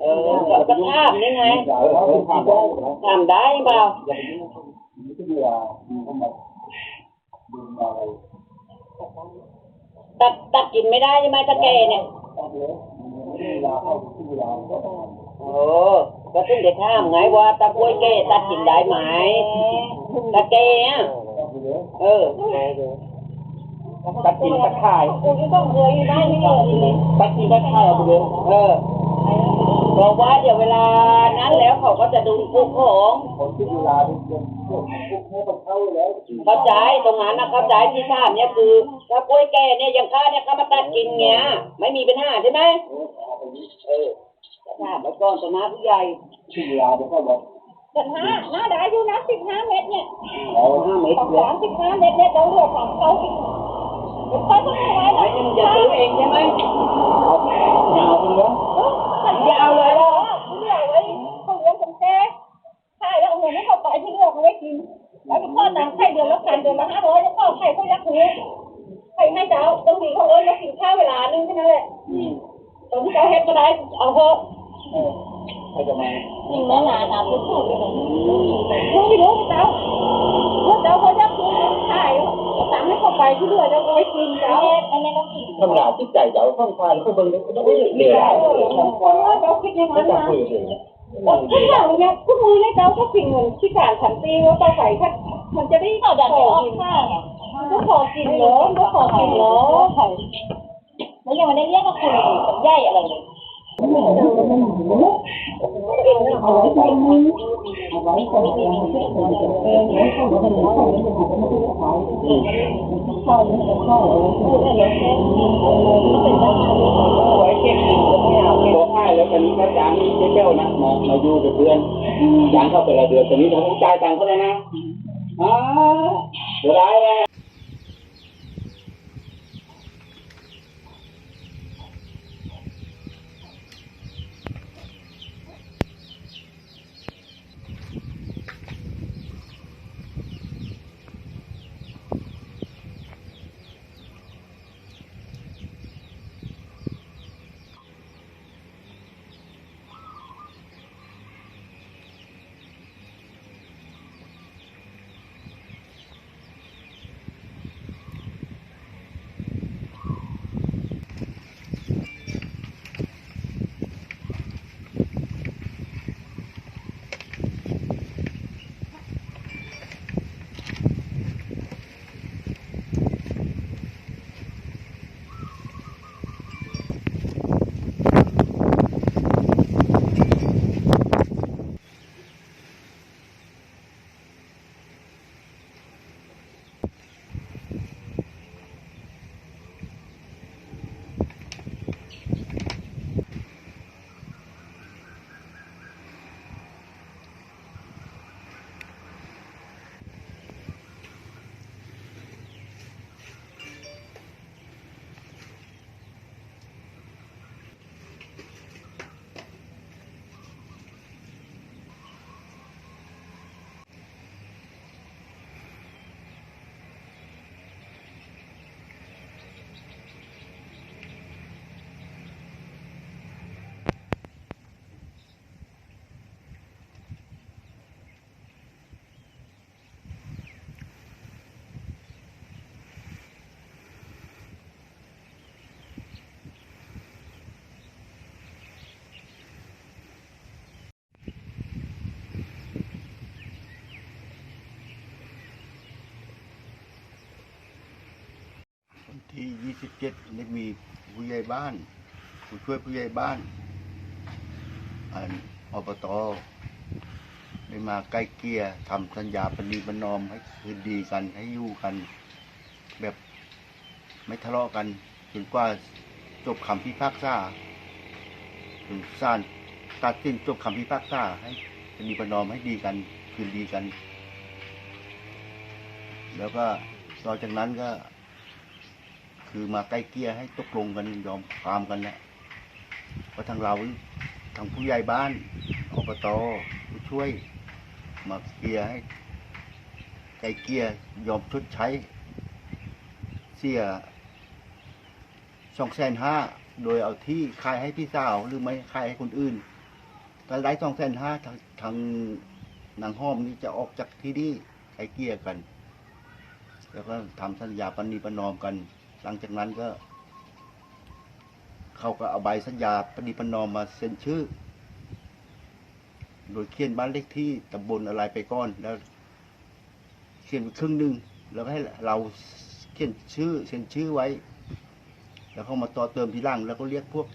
เออก็ถามนี่ไงถามได้เปล่าตัดตัดกินไม่ได้ใช่ไหมตะแกเนี่ยโอ้ก็ถึงได้ถามไงว่าตะกล้วยแก่ตัดกินได้ไหมตะแกอะเออ ตัดกินตัดขายกูก็ต้องเคยได้ไม่เหลือเลยตัดกินตัดขายเอาไปเลยเออบอกว่าเดี๋ยวเวลานั้นแล้วเขาก็จะดูพวกของเข้าใจตรงนั้นนะเข้าใจที่ถามเนี่ยคือถ้ากล้วยแก่เนี่ยอย่างข้าเนี่ยเขามาตัดกินเงี้ยไม่มีปัญหาใช่ไหมเออถามไปก่อนต่อหน้าผู้ใหญ่สิบห้าหน้าได้อยู่นะสิบห้าเมตรเนี่ยห้าเมตรสองเลยสามสิบห้าเมตรเนี่ยเราเหลือของเขาอีก เดี๋ยวค่อยต้องอาไว้ไอ้นะนี่มึงจะซื้อเองใช่ไหมยาวไปเลยยาวเลยแล้วเหลือไว้เขาเลี้ยงคนแค่ใช่แล้วเอาเงินให้เขาไปที่เลือเขาไว้กิน แล้วพ่อตังค์ไข่เดือนละพันเดือนละห้าร้อยแล้วก็ไข่เขายักหูไข่ให้เจ้าบางทีเขาเอิ้นมากินข้าวเวลานึงแค่นั้นแหละตอนที่เจ้าเฮ็ดก็ได้เอาเถอะ ใครจะมาจริงแล้วงานนะพูดถูกเลยรู้ไม่รู้เจ้าว่าเจ้าเขาจะซื้อขายตังค์ให้เขาไปที่เหลือแล้วเอาไว้กินเจ้าอันนี้ต้องกินทำงานที่ใจเจ้าต้องการเขาเบิ่งเลยต้องเหนื่อยเจ้าคิดย่างไงนะคุยเลยทุกอย่างเนี่ยทุกมือเนี่ยเจ้าก็สิ่งหนึ่งที่การขันตีว่าต่อไปถ้ามันจะได้ต่อดันออกข้างก็ขอกินเหรอก็ขอกินเหรอแล้วยังไม่ได้เรียกว่าคุยกับใหญ่อะไรเลย ไว้เก็บกินก็ไม่เอาตัวให้แล้วตอนนี้ก็จางนี่เจ้านะมามาอยู่กับเพื่อนจางเข้าไปละเดือนตอนนี้เราต้องจ่ายตังค์เขาแล้วนะอ่าเดี๋ยวได้แล้ว วันที่27ได้มีผู้ใหญ่บ้านผู้ช่วยผู้ใหญ่บ้านอันอบตได้มาใกล้เกลียทำสัญญาปณีประนอมให้คืนดีกันให้อยู่กัน แบบไม่ทะเลาะกันจนกว่าจบคำพิพากษาถึงศาลตัดสินจบคำพิพากษาให้ปณีประนอมให้ดีกัน คืนดีกัน แล้วก็ต่อจากนั้นก็ คือมาใกล้เกี่ยให้ตกลงกันยอมความกันแหละเพราะทางเราทางผู้ใหญ่บ้านอบตผู้ช่วย มาเกี่ยให้ไกลเกี่ยยอมชดใช้ เสียสองแสนห้าโดยเอาที่ขายให้พี่สาวหรือไม่ขายให้คนอื่นถ้าได้สองแสนห้าทางทางนางห้อมนี่จะออกจากที่นี่ไกลเกี่ยกัน แล้วก็ทำสัญญาปณีประนอมกัน หลังจากนั้นก็ เขาก็เอาใบสัญญาปณีปนอมมาเซ็นชื่อ โดยเขียนบ้านเลขที่ตำบลอะไรไปก่อน แล้วเขียนไปครึ่งหนึ่งแล้วก็ให้เราเขียนชื่อเซ็นชื่อไว้ แล้วเขามาต่อเติมทีหลังแล้วก็เรียกพวก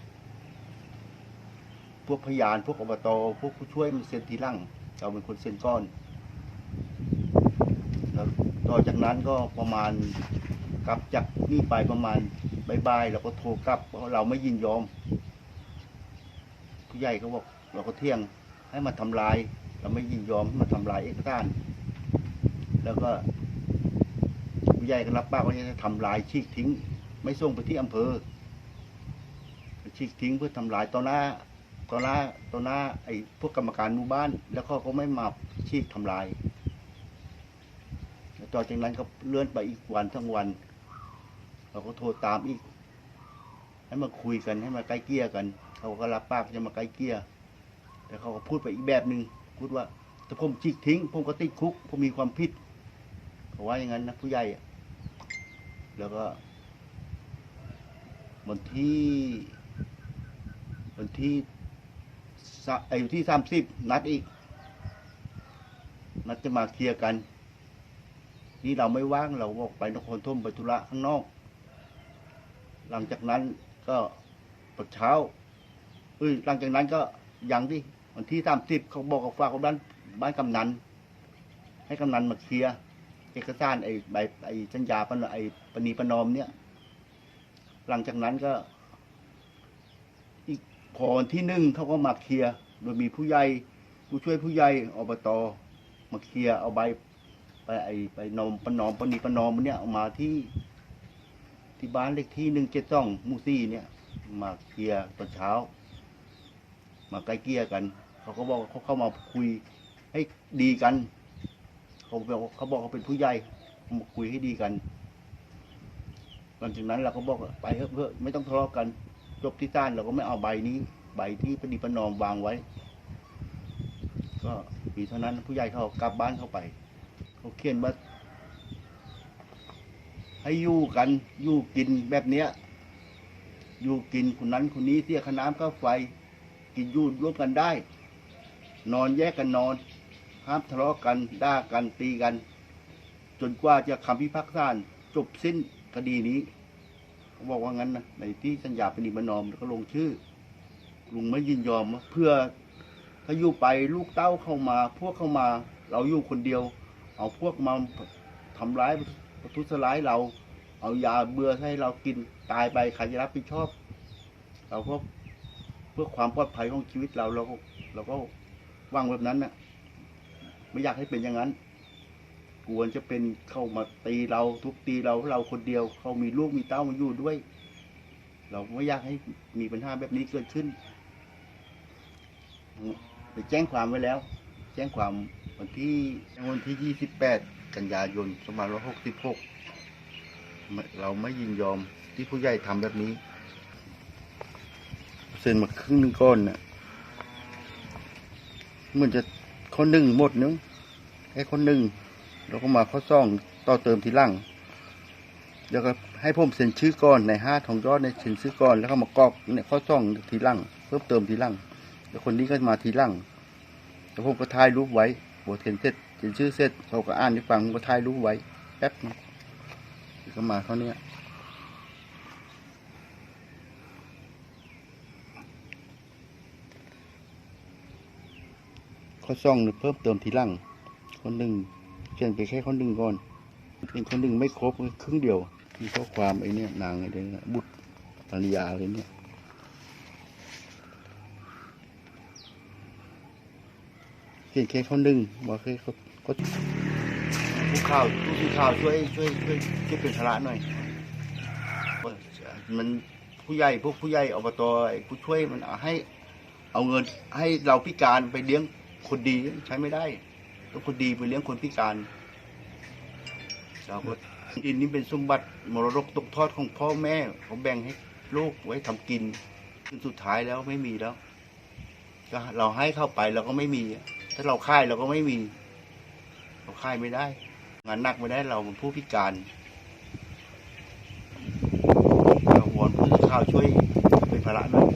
พวกพยานพวกอบตพวกผู้ช่วยมันเซ็นทีหลังเราเป็นคนเซ็นก้อนแล้วต่อจากนั้นก็ประมาณ กลับจากนี่ไปประมาณบายๆเราก็โทรกลับเพราะเราไม่ยินยอม ผู้ใหญ่เขาบอกเราก็เที่ยงให้มาทำลาย เราไม่ยินยอมให้มาทำลายเอกสารแล้วก็ผู้ใหญ่ก็รับปากว่าจะทำลายฉีกทิ้ง ไม่ส่งไปที่อำเภอฉีกทิ้งเพื่อทำลายต่อหน้าต่อหน้าต่อหน้าไอ้พวกกรรมการหมู่บ้าน แล้วเขาก็ไม่มาฉีกทำลายต่อจากนั้นก็เลื่อนไปอีกวันทั้งวัน เราก็โทรตามอีก ให้มาคุยกันให้มาใกล้เกี่ยกัน เขาก็รับปากจะมาใกล้เกี่ยแต่เขาก็พูดไปอีกแบบหนึ่งพูดว่าถ้าผมจิกทิ้ง ผมก็ติดคุก ผมมีความผิดเขาว่าอย่างนั้นนะผู้ใหญ่แล้วก็วันที่วันที่สะไอ้ที่สามสิบนัดอีก นัดจะมาเคลียร์กัน นี่เราไม่ว่างเราบอกไปนครธมไปธุระข้างนอก หลังจากนั้นก็ตอนเช้าเอ้ยหลังจากนั้นก็ยังที่วันที่สามสิบเขาบอกกับฝากกับบ้านบ้านกำนัน ให้กำนันมาเคลียร์เอกสารไอ้ใบไอ้สัญญาปนไอ้ปณีประนอมเนี่ย หลังจากนั้นก็ อีกพอวันที่หนึ่งเขาก็มาเคลียร์โดยมีผู้ใหญ่ผู้ช่วยผู้ใหญ่อบตมาเคลียร์เอาใบไปไอไปนอมปนอมปณีประนอมเนี่ยเอามาที่ ที่บ้านเลขที่หนึ่งเจ็ดสองมูซี่เนี่ย มาเคลียร์ตอนเช้า มาใกล้เกลี่ยกัน เขาก็บอกเขาเข้ามาคุยให้ดีกัน เขาบอกเขาบอกเขาเป็นผู้ใหญ่มาคุยให้ดีกัน หลังจากนั้นเราก็บอกไปเถอเพื่อไม่ต้องทะเลาะกันจบที่ต้านเราก็ไม่เอาใบนี้ ใบที่ปณีประนอมวางไว้ ก็ปีเท่านั้นผู้ใหญ่เขากลับบ้านเข้าไป เขาเขียนว่า ให้อยู่กันอยู่กินแบบเนี้ย อยู่กินคนนั้นคนนี้เสียค่าน้ำค่าไฟ กินอยู่ร่วมกันได้ นอนแยกกันนอนห้ามทะเลาะกันด่ากันตีกัน จนกว่าจะคำพิพากษาจบสิ้นคดีนี้เขาบอกว่างั้นนะในที่สัญญาปณิประนอมแล้วก็ลงชื่อลุงไม่ยินยอมเพื่อถ้าอยู่ไปลูกเต้าเข้ามา พวกเข้ามา เราอยู่คนเดียว เอาพวกมาทำร้าย ประทุษร้ายเรา เอายาเบื่อให้เรากินตายไปใครจะรับผิดชอบ เราก็เพื่อความปลอดภัยของชีวิตเราเราก็เราก็วางแบบนั้นน่ะไม่อยากให้เป็นอย่างนั้นกลัวจะเป็นเข้ามาตีเราทุบตีเราเราคนเดียว เขามีลูกมีเต้ามาอยู่ด้วย เราไม่อยากให้มีปัญหาแบบนี้เกิดขึ้นไปแจ้งความไว้แล้ว แจ้งความวันที่วันที่28 กันยายน2566 เราไม่ยินยอมที่ผู้ใหญ่ทำแบบนี้ เซ็นมาครึ่งหนึงก้อนน่ะมือนจะคนหนึ่งหมดนึงแค่คนหนึ่งแล้วก็มาข้อซ่องต่อเติมทีหลังแล้วก็ให้ผมเซ็นชื่อก่อนในห้าทองยอดในเซ็นชื่อก่อนแล้วก็มากรอกในข้อซ่องทีหลังเพิ่มเติมทีหลังแล้วคนนี้ก็มาทีหลังแล้วผมก็ถ่ายรูปไว้บทเซ็นเสร็จ เซ็นชื่อเสร็จเขาก็อ่านให้ฟังก็ถ่ายรูปไว้ แป๊บนึงก็มาเขาเนี้ยข้อซ่องเนี่ยเพิ่มเติมทีหลังคนหนึ่งเขียนไปแค่คนหนึ่งก่อนเป็นคนหนึ่งไม่ครบครึ่งเดียวมีข้อความไอ้นี่นางไอ้เนี่ยบุตรภรรยาอะไรเนี่ยเขียนแค่คนหนึ่งบอกแค่ ก็ผู้ข่าวผู้สื่อข่าวช่วยช่วยช่วยช่วยเป็นภาระหน่อยมันผู้ใหญ่พวกผู้ใหญ่อบตผู้ช่วยมันให้ เอาเงินให้เราพิการไปเลี้ยงคนดีใช้ไม่ได้ต้องคนดีไปเลี้ยงคนพิการเราก็ดินนี้เป็นสมบัติมรดกตกทอดของพ่อแม่เขาแบ่งให้ลูกไว้ทำกินสุดท้ายแล้วไม่มีแล้วเราให้เข้าไปเราก็ไม่มี ถ้าเราค่ายเราก็ไม่มี เราค่ายไม่ได้ งานหนักไม่ได้เราเป็นผู้พิการเราวอนผู้สื่อข่าวช่วยเป็นภาระหน่อย